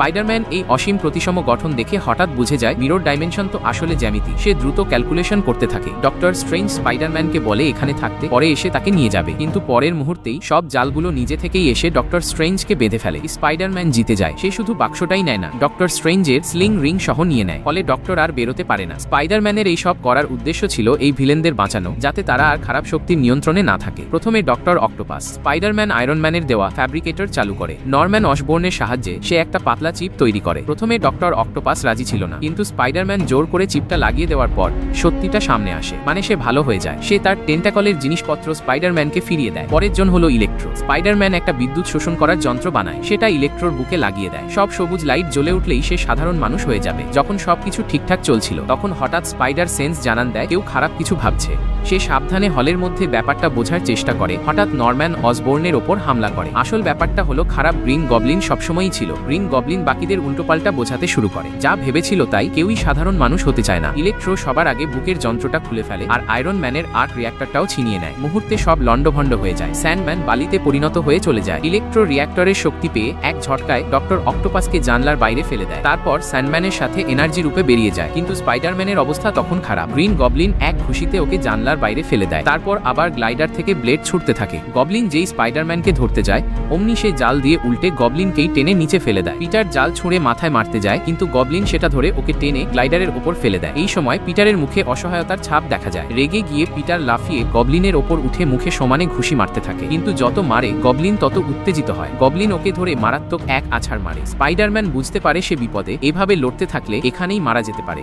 Spiderman এই অসীম প্রতিসম গঠন দেখে হঠাৎ বুঝে যায় মিরর ডাইমেনশন তো আসলে জ্যামিতি। সে দ্রুত ক্যালকুলেশন করতে থাকে। ডক্টর স্ট্রেঞ্জ স্পাইডারম্যানকে বলে এখানে থাকতে, পরে এসে তাকে নিয়ে যাবে। কিন্তু পরের মুহূর্তেই সব জালগুলো নিজে থেকেই এসে ডক্টর স্ট্রেঞ্জকে বেঁধে ফেলে। স্পাইডারম্যান জিতে যায়। সে শুধু বাক্সটাই নেয় না ডক্টর স্ট্রেঞ্জের স্লিং রিং সহ নিয়ে নেয়। ফলে ডক্টর আর বেরোতে পারে না। স্পাইডারম্যানের এই সব করার উদ্দেশ্য ছিল এই ভিলেনদের বাঁচানো, যাতে তারা আর খারাপ শক্তির নিয়ন্ত্রণে না থাকে। প্রথমে ডক্টর অক্টোপাস স্পাইডারম্যান আয়রনম্যানের দেওয়া ফ্যাব্রিকেটর চালু করে। নরম্যান অসবোর্নের সাহায্যে সে একটা পাতলা চিপ তৈরি করে। প্রথমে ডক্টর অক্টোপাস রাজি ছিল না। কিন্তু স্পাইডারম্যান জোর করে চিপটা লাগিয়ে দেওয়ার পর সত্যিটা সামনে আসে। মানে সে ভালো হয়ে যায়। সে তার টেন্টাকলের জিনিসপত্র স্পাইডারম্যানকে ফিরিয়ে দেয়। পরের জন হলো ইলেকট্রো। স্পাইডারম্যান একটা বিদ্যুৎ শোষণ করার যন্ত্র বানায়। সেটা ইলেকট্রোর বুকে লাগিয়ে দেয়। সব সবুজ লাইট জ্বলে উঠলেই সে সাধারণ মানুষ হয়ে যাবে। যখন সবকিছু ঠিকঠাক চলছিল, তখন হঠাৎ স্পাইডার সেন্স জানান দেয়, কেউ খারাপ কিছু ভাবছে। সে সাবধানে হলের মধ্যে ব্যাপারটা বোঝার চেষ্টা করে। হঠাৎ নরম্যান অসবোর্নের ওপর হামলা করে। আসল ব্যাপারটা হলো, খারাপ গ্রিন গবলিন সবসময়ই ছিল। গ্রিন গবলিন বাকিদের উল্টোপাল্টা বোঝাতে শুরু করে। যা ভেবেছিল তাই কেউই সাধারণ মানুষ হতে চায় না। ইলেকট্রো সবার আগে বুকের যন্ত্রটা খুলে ফেলে আর আয়রন ম্যানের আর্ট রিয়াক্টরটাও ছিনিয়ে নেয়। মুহূর্তে সব লন্ডভন্ড হয়ে যায়। স্যান্ডম্যান বালিতে পরিণত হয়ে চলে যায়। ইলেকট্রো রিয়াক্টরের শক্তি পেয়ে এক ঝটকায় ডক্টর অক্টোপাসকে জানলার বাইরে ফেলে দেয়। তারপর স্যান্ডম্যানের সাথে এনার্জি রূপে বেরিয়ে যায়। কিন্তু স্পাইডারম্যানের অবস্থা তখন খারাপ। গ্রিন গবলিন এক খুশিতে ওকে জানলার বাইরে ফেলে দেয়। তারপর আবার গ্লাইডার থেকে ব্লেড ছুটতে থাকে। গবলিন যেই স্পাইডারম্যানকে ধরতে যায়, অমনি সে জাল দিয়ে উল্টে গবলিনকেই টেনে নিচে ফেলে দেয়। পিটার জাল ছুঁড়ে মাথায় মারতে যায়, কিন্তু গবলিন সেটা ধরে ওকে টেনে গ্লাইডারের ওপর ফেলে দেয়। এই সময় পিটারের মুখে অসহায়তার ছাপ দেখা যায়। রেগে গিয়ে পিটার লাফিয়ে গবলিনের ওপর উঠে মুখে সমানে ঘুষি মারতে থাকে। কিন্তু যত মারে গবলিন তত উত্তেজিত হয়। গবলিন ওকে ধরে মারাত্মক এক আছাড় মারে। স্পাইডারম্যান বুঝতে পারে সে বিপদে। এভাবে লড়তে থাকলে এখানেই মারা যেতে পারে।